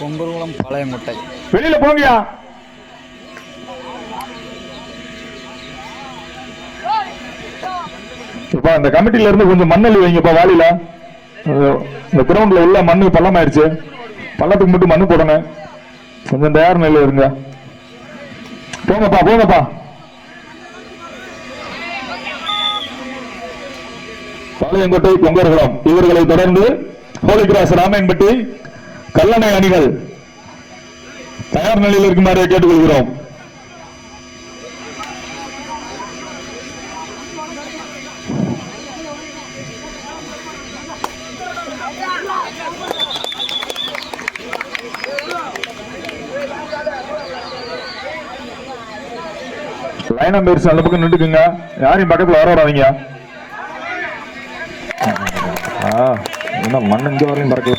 பொங்கல்குளம் முட்டை. வெளியில போங்கயா இப்ப இந்த கமிட்டில இருந்து கொஞ்சம் மண்ணள்ளி வைங்கப்பா வாளியில. இந்த கிரவுண்ட்ல உள்ள மண்ணு பள்ளமாயிருச்சு. பள்ளத்துக்கு மட்டும் மண்ணு போடணும். கொஞ்சம் தயார் நிலையில இருங்க. போங்கப்பா போங்கப்பா. பாளையங்கோட்டை பொங்கர்குளம் இவர்களை தொடர்ந்து ஹோலிகிராஸ் ராமையன்பட்டி கல்லணை அணிகள் தயார் நிலையில் இருக்குமாறு கேட்டுக்கொள்கிறோம். லைனா பேர்ஸ் அந்த பக்கம் நின்றுக்குங்க. யாரையும் பக்கத்தில் வர வராதிங்க ஆ, என்ன மண் இங்கே வரையும் பறக்கல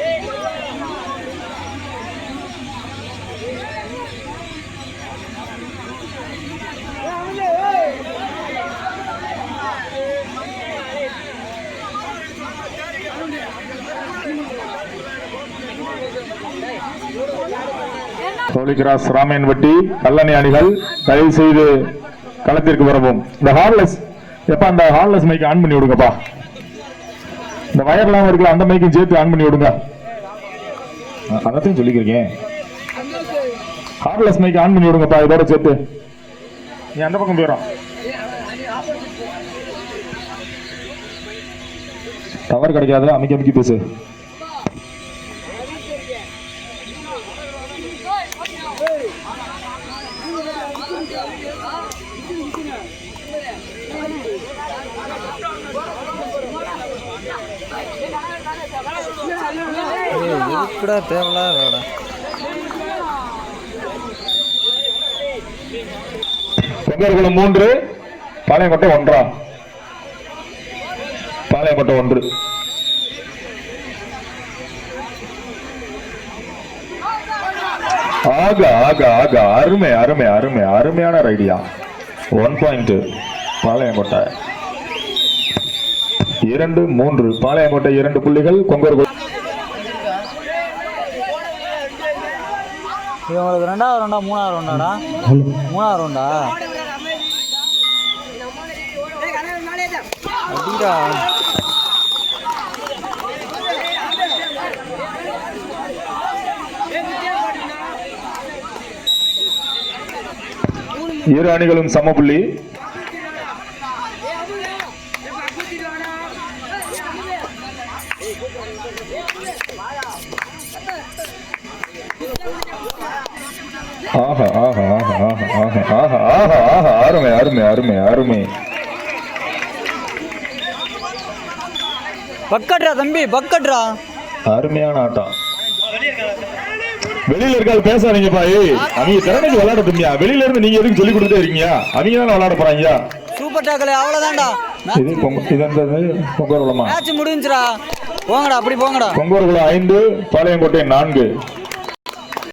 Hey! Holy Cross Ramaiyanpatti Kallanai அணிகள் தயவு செய்து களத்திற்கு வரவும். இந்த ஹார்லெஸ் எப்ப அந்த ஹார்லெஸ் மைக் ஆன் பண்ணி விடுங்கப்பா. இந்த வயர்லாம் இருக்குல்ல அந்த மைக்கும் சேர்த்து ஆன் பண்ணி விடுங்க. அதத்தையும் சொல்லிக்கிறீங்க ஹார்லெஸ் மைக் ஆன் பண்ணி விடுங்கப்பா இதோட சேர்த்து. நீ அந்த பக்கம் போயிடும் டவர் கிடைக்காதுல அமைக்க அமைக்க பேசு. கூட தேவையில்லாத வேடா செங்கற்குளம் மூன்று பாளையங்கோட்டை ஒன்றாம் பாளையங்கோட்டை ஒன்று. ஆக ஆக ஆக. அருமை அருமை அருமை. அருமையான ரைடியா. One point Palayamkottai. இரண்டு மூன்று. பாளையங்கோட்டை இரண்டு புள்ளிகள். கொங்கர்குளம் இவங்களுக்கு ரெண்டாவது ரவுண்டா மூணாவது ரவுண்டாடா மூணாவது ரவுண்டா அப்படிடா இரு அணிகளும் சம புள்ளி. ஆஹா ஆஹா ஆஹா ஆஹா ஆஹா ஆஹா ஆஹா ஆஹா அருமை அருமை அருமை அருமை. பக்கட்ரா தம்பி பக்கட்ரா அருமையான ஆட்டம். வெளியில இருக்காது பேசாதீங்க பாய் அவங்க திறமைக்கு விளையாட தம்பியா வெளியில இருந்து நீங்க எதுக்கு சொல்லி கொடுத்துட்டே இருக்கீங்க? அவங்க தானே விளையாட போறாங்க? சூப்பர் டேக்கலே அவ்வளோதான்டா இது பொங்க இது அந்த பொங்கல் குளமா மேட்ச் முடிஞ்சுடா போங்கடா அப்படி போங்கடா. பொங்கோர்குளம் ஐந்து பாளையங்கோட்டை நான்கு.